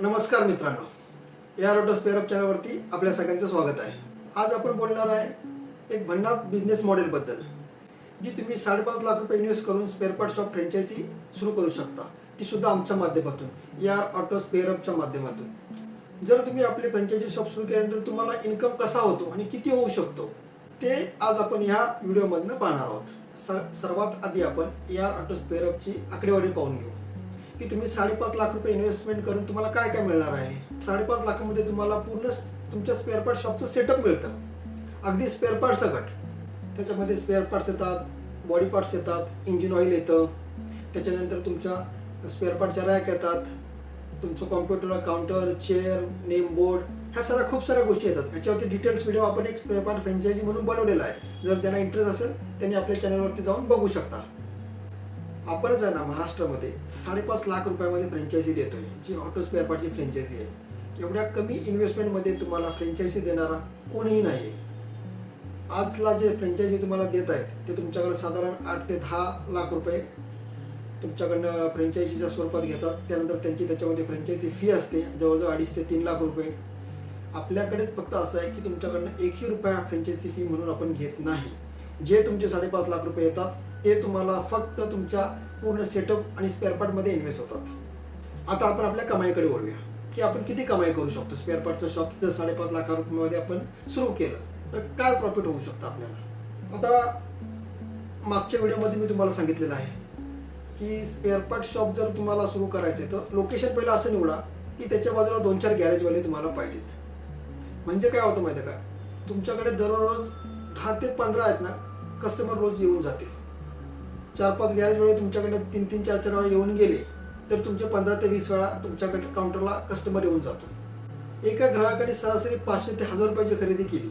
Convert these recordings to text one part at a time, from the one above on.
नमस्कार मित्रांनो. या रोटो स्पेअर चॅनलवरती आपल्या सगळ्यांचं स्वागत आहे. आज आपण बोलणार आहे एक भन्नाट बिझनेस मॉडेलबद्दल जी तुम्ही साडेपाच लाख रुपये इन्व्हेस्ट करून स्पेअर पार्ट शॉप फ्रँचायझी सुरू करू शकता. ती सुद्धा आमच्या माध्यमातून या ऑटो स्पेअरअपच्या माध्यमातून. जर तुम्ही आपले फ्रँचायझी शॉप सुरू केल्यानंतर तुम्हाला इन्कम कसा होतो आणि किती होऊ शकतो ते आज आपण ह्या व्हिडिओमधनं पाहणार आहोत. स- सर्वात आधी आपण या ऑटो स्पेअरअपची आकडेवारी पाहून घेऊ. की तुम्ही साडेपाच लाख रुपये इन्व्हेस्टमेंट करून तुम्हाला काय काय मिळणार आहे? साडेपाच लाखामध्ये तुम्हाला पूर्ण तुमच्या स्पेअर पार्ट शॉपचं सेटअप मिळतं. अगदी स्पेअर पार्ट सकट त्याच्यामध्ये स्पेअर पार्ट्स येतात बॉडी पार्ट्स येतात इंजिन ऑइल येतं. त्याच्यानंतर तुमच्या स्पेअर पार्टच्या रॅक येतात. तुमचं computer counter chair name board ह्या सगळ्या खूप साऱ्या गोष्टी येतात. ह्याच्यावरती डिटेल्स व्हिडिओ आपण एक स्पेअर पार्ट फ्रँचायझी म्हणून बनवलेला आहे. जर त्यांना इंटरेस्ट असेल त्यांनी आपल्या चॅनलवरती जाऊन बघू शकता. आपणच आहे ना महाराष्ट्रामध्ये साडेपाच लाख रुपयामध्ये फ्रँचायझी देतोय. जी ऑटो स्पेअर पार्टची फ्रँचायझी आहे. एवढ्या कमी इन्व्हेस्टमेंटमध्ये तुम्हाला फ्रँचायझी देणारा कोणीही नाही. आजला जे फ्रँचायझी तुम्हाला देत आहेत ते तुमच्याकडे साधारण आठ ते दहा लाख रुपये तुमच्याकडनं फ्रँचायझीच्या स्वरूपात घेतात. त्यानंतर त्यांची त्याच्यामध्ये फ्रँचायझी फी असते जवळजवळ अडीच ते तीन लाख रुपये. आपल्याकडेच फक्त असं आहे की तुमच्याकडनं एकही रुपया फ्रँचायझी फी म्हणून आपण घेत नाही. जे तुमचे साडेपाच लाख रुपये येतात ते तुम्हाला फक्त तुमच्या पूर्ण सेटअप आणि स्पेअर पार्टमध्ये इन्व्हेस्ट होतात. आता आपण आपल्या कमाईकडे वळूया. की आपण किती कमाई करू शकतो? स्पेअर पार्टचं शॉप जर साडेपाच लाख रुपयामध्ये आपण सुरू केलं. तर काय प्रॉफिट होऊ शकतं आपल्याला? आता मागच्या व्हिडिओमध्ये मी तुम्हाला सांगितलेलं आहे की स्पेअर पार्ट शॉप जर तुम्हाला सुरू करायचे तर लोकेशन पहिलं असं निवडा की त्याच्या बाजूला दोन चार गॅरेजवाले तुम्हाला पाहिजेत. म्हणजे काय होतं माहिती आहे का? तुमच्याकडे दररोज दहा ते पंधरा आहेत ना कस्टमर रोज येऊन जातील. चार पाच गॅरेज वेळे तुमच्याकडे तीन तीन चार चार वेळा येऊन गेले तर तुमचे पंधरा ते वीस वेळा तुमच्याकडे काउंटरला कस्टमर येऊन जातो. एका ग्राहकाने सरासरी पाचशे ते हजार रुपयाची खरेदी केली.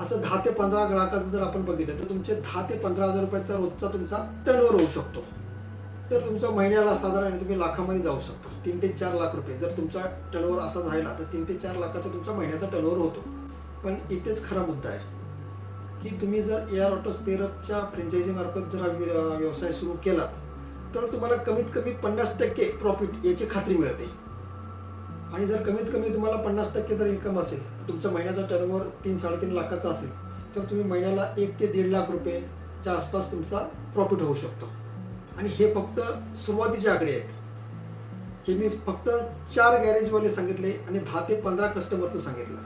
असं दहा ते पंधरा ग्राहकाचं जर आपण बघितलं तर तुमचे दहा ते पंधरा हजार रुपयाचा रोजचा तुमचा टर्नओव्हर होऊ शकतो. तर तुमचा महिन्याला साधारण तुम्ही लाखामध्ये जाऊ शकता. तीन ते चार लाख रुपये. जर तुमचा टर्नओव्हर असा राहिला तर तीन ते चार लाखाचा तुमचा महिन्याचा टर्नओव्हर होतो. पण इथेच खरा मुद्दा आहे. की तुम्ही जर एअर ऑटो स्पेअरअपच्या फ्रँचायझीमार्फत जर व्यवसाय सुरू केलात तर तुम्हाला कमीत कमी पन्नास टक्के प्रॉफिट याची खात्री मिळते. आणि जर कमीत कमी तुम्हाला पन्नास टक्के जर इन्कम असेल तुमचा महिन्याचा टर्नओव्हर तीन साडेतीन लाखाचा असेल तर तुम्ही महिन्याला एक ते दीड लाख रुपयेच्या आसपास तुमचा प्रॉफिट होऊ शकतो. आणि हे फक्त सुरुवातीचे आकडे आहेत हे मी फक्त चार गॅरेजवाले सांगितले आणि दहा ते पंधरा कस्टमरचं सांगितलं.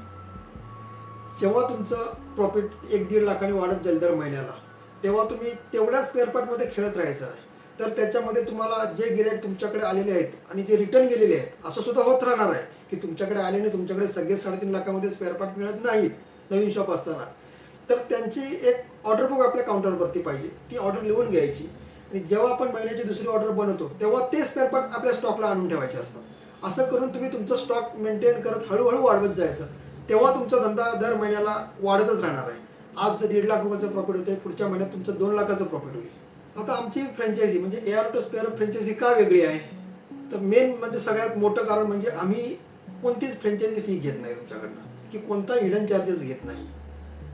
जेव्हा तुमचं प्रॉफिट एक दीड लाखाने वाढत जाईल दर महिन्याला तेव्हा तुम्ही तेवढ्याच स्पेअरपार्टमध्ये खेळत राहायचं आहे. तर त्याच्यामध्ये तुम्हाला जे गिरायक तुमच्याकडे आलेले आहेत आणि जे रिटर्न गेलेले आहेत असं सुद्धा होत राहणार आहे की तुमच्याकडे आलेले तुमच्याकडे सगळे साडेतीन लाखामध्ये स्पेअरपार्ट मिळत नाहीत नवीन शॉप असताना. तर त्यांची एक ऑर्डर बुक आपल्या काउंटरवरती पाहिजे. ती ऑर्डर लिहून घ्यायची. आणि जेव्हा आपण महिन्याची दुसरी ऑर्डर बनवतो तेव्हा ते स्पेअरपार्ट आपल्या स्टॉकला आणून ठेवायचे असतात. असं करून तुम्ही तुमचं स्टॉक मेंटेन करत हळूहळू वाढवत जायचं. तेव्हा तुमचा धंदा दर महिन्याला वाढतच राहणार आहे. आज जर दीड लाख रुपयाचं प्रॉफिट होतं पुढच्या महिन्यात तुमचं दोन लाखाचं प्रॉफिट होईल. आता आमची फ्रँचायझी म्हणजे एअर टू स्पेअर फ्रँचायझी का वेगळी आहे? तर मेन म्हणजे सगळ्यात मोठं कारण म्हणजे आम्ही कोणतीच फ्रँचायझी फी घेत नाही तुमच्याकडनं की कोणता हिडन चार्जेस घेत नाही.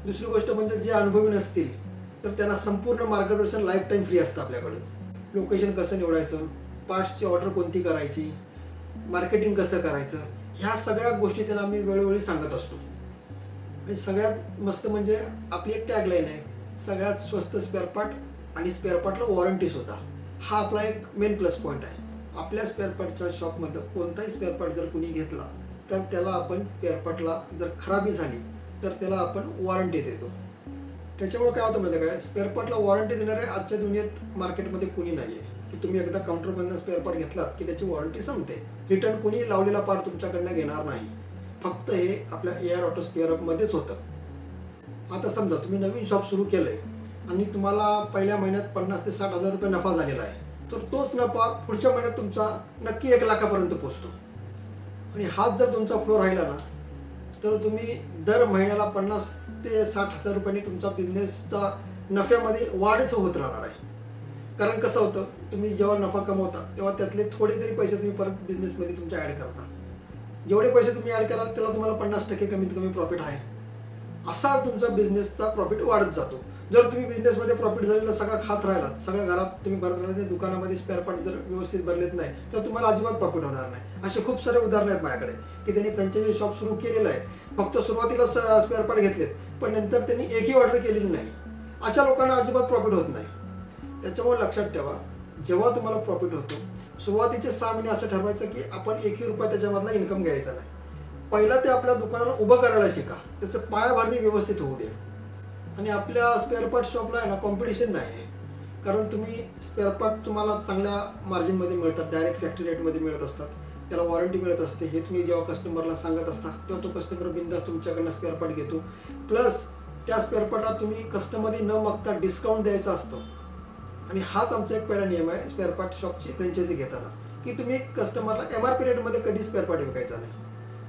दुसरी गोष्ट म्हणजे जे अनुभवी नसतील तर त्यांना संपूर्ण मार्गदर्शन लाईफ टाईम फ्री असतं आपल्याकडे. लोकेशन कसं निवडायचं? पार्ट्सची ऑर्डर कोणती करायची? मार्केटिंग कसं करायचं? ह्या सगळ्या गोष्टी त्यांना आम्ही वेळोवेळी सांगत असतो. आणि सगळ्यात मस्त म्हणजे आपली एक टॅगलाईन आहे सगळ्यात स्वस्त स्पेअरपार्ट आणि स्पेअरपार्टला वॉरंटी सुद्धा. हा आपला एक मेन प्लस पॉईंट आहे. आपल्या स्पेअरपार्टच्या शॉपमध्ये कोणताही स्पेअरपार्ट जर कुणी घेतला तर त्याला आपण स्पेअरपार्टला जर खराबी झाली तर त्याला आपण वॉरंटी देतो. त्याच्यामुळे काय होतं माहिती आहे काय स्पेअरपार्टला वॉरंटी देणारे आजच्या दुनियेत मार्केटमध्ये कुणी नाही आहे की तुम्ही एकदा काउंटरमधनं स्पेअर पार्ट घेतलात की त्याची वॉरंटी संपते. रिटर्न कोणी लावलेला पार्ट तुमच्याकडनं घेणार नाही. फक्त हे आपल्या एअर ऑटो स्पेअरअपमध्येच होतं. आता समजा तुम्ही नवीन शॉप सुरू केलंय आणि तुम्हाला पहिल्या महिन्यात पन्नास ते साठ हजार रुपये नफा झालेला आहे तर तोच नफा पुढच्या महिन्यात तुमचा नक्की एक लाखापर्यंत पोचतो. आणि हाच जर तुमचा फ्लो राहिला ना तर तुम्ही दर महिन्याला पन्नास ते साठ हजार रुपयांनी तुमचा बिझनेसचा नफ्यामध्ये वाढच होत राहणार आहे. कारण कसं होतं तुम्ही जेव्हा नफा कमवता तेव्हा त्यातले थोडे तरी पैसे तुम्ही परत बिझनेसमध्ये तुमच्या ॲड करता. जेवढे पैसे तुम्ही ॲड कराल त्याला तुम्हाला पन्नास टक्के कमीत कमी प्रॉफिट आहे. असा तुमचा बिझनेसचा प्रॉफिट वाढत जातो. जर तुम्ही बिझनेसमध्ये प्रॉफिट झालेलं सगळं खात राहिलात सगळं घरात तुम्ही भरत राहिले दुकानामध्ये स्पेअर पार्ट जर व्यवस्थित भरलेत नाही तर तुम्हाला अजिबात प्रॉफिट होणार नाही. असे खूप सारे उदाहरण आहेत माझ्याकडे की त्यांनी फ्रँचायझी शॉप सुरू केलेलं आहे. फक्त सुरुवातीला स्पेअर पार्ट घेतलेत पण नंतर त्यांनी एकही ऑर्डर केलेली नाही. अशा लोकांना अजिबात प्रॉफिट होत नाही. त्याच्यामुळे लक्षात ठेवा जेव्हा तुम्हाला प्रॉफिट होतो सुरुवातीचे सहा महिने असं ठरवायचं की आपण एकही रुपया त्याच्यामधला इन्कम घ्यायचा नाही. पहिला ते आपल्या दुकानाला उभं करायला शिका त्याचं पायाभरणी व्यवस्थित होऊ दे. आणि आपल्या स्पेअर पार्ट शॉपला आहे ना कॉम्पिटिशन नाही आहे. कारण तुम्ही स्पेअर पार्ट तुम्हाला चांगल्या मार्जिनमध्ये मिळतात डायरेक्ट फॅक्टरी रेटमध्ये मिळत असतात. त्याला वॉरंटी मिळत असते. हे तुम्ही जेव्हा कस्टमरला सांगत असता तेव्हा तो कस्टमर बिंदास तुमच्याकडनं स्पेअर पार्ट घेतो. प्लस त्या स्पेअर पार्टला तुम्ही कस्टमरी न मागता डिस्काउंट द्यायचा असतो. आणि हाच आमचा एक पहिला नियम आहे स्पेअर पार्ट शॉपची फ्रँचायझी घेताना. की तुम्ही कस्टमरला एम आर पी रेटमध्ये कधी स्पेअर पार्ट विकायचा नाही.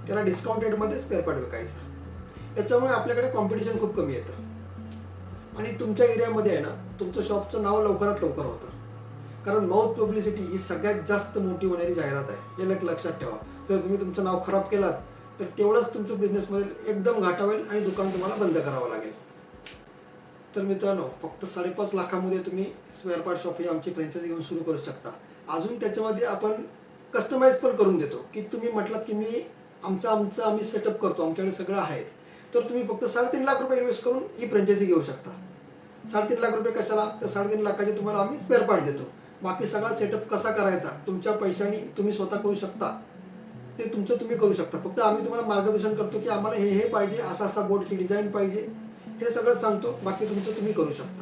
त्याला डिस्काउंट रेटमध्ये स्पेअर पार्ट विकायचा. त्याच्यामुळे आपल्याकडे कॉम्पिटिशन खूप कमी येतं. आणि तुमच्या एरियामध्ये आहे ना तुमचं शॉपचं नाव लवकरात लवकर होतं. कारण माउथ पब्लिसिटी ही सगळ्यात जास्त मोठी होणारी जाहिरात आहे. हे लक्षात ठेवा. जर तुम्ही तुमचं नाव खराब केलात तर तेवढंच तुमचं बिझनेसमध्ये एकदम घाटा होईल आणि दुकान तुम्हाला बंद करावं लागेल. तर मित्रांनो फक्त साडेपाच लाखामध्ये तुम्ही स्पेअर पार्ट शॉप ही आमची फ्रँचायझी घेऊन सुरू करू शकता. अजून त्याच्यामध्ये आपण कस्टमाइज पण करून देतो. की तुम्ही म्हटलात की मी आमचं आमचं आम्ही सेटअप करतो आमच्याकडे सगळं आहे. तर तुम्ही फक्त साडेतीन लाख रुपये इन्व्हेस्ट करून ही फ्रँचायझी घेऊ शकता. साडेतीन लाख रुपये कशाला? तर साडेतीन लाखाचे तुम्हाला आम्ही स्पेअर पार्ट देतो. बाकी सगळा सेटअप कसा करायचा? तुमच्या पैशाने तुम्ही स्वतः करू शकता. ते तुमचं तुम्ही करू शकता. फक्त आम्ही तुम्हाला मार्गदर्शन करतो की आम्हाला हे हे पाहिजे असा असा बोर्डची डिझाईन पाहिजे. हे सगळं सांगतो बाकी तुमचं तुम्ही करू शकता.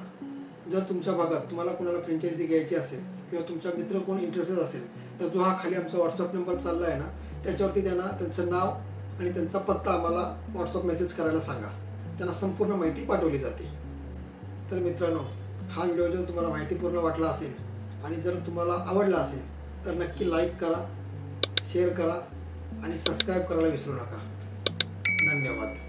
जर तुमच्या भागात तुम्हाला कोणाला फ्रँचायझी घ्यायची असेल किंवा तुमचा मित्र कोण इंटरेस्टेड असेल तर जो हा खाली आमचा व्हॉट्सअप नंबर चालला आहे ना त्याच्यावरती त्यांना त्यांचं नाव आणि त्यांचा पत्ता आम्हाला व्हॉट्सअप मेसेज करायला सांगा. त्यांना संपूर्ण माहिती पाठवली जाते. तर मित्रांनो हा व्हिडिओ जर तुम्हाला माहितीपूर्ण वाटला असेल आणि जर तुम्हाला आवडला असेल तर नक्की लाईक करा शेअर करा आणि सबस्क्राईब करायला विसरू नका. धन्यवाद.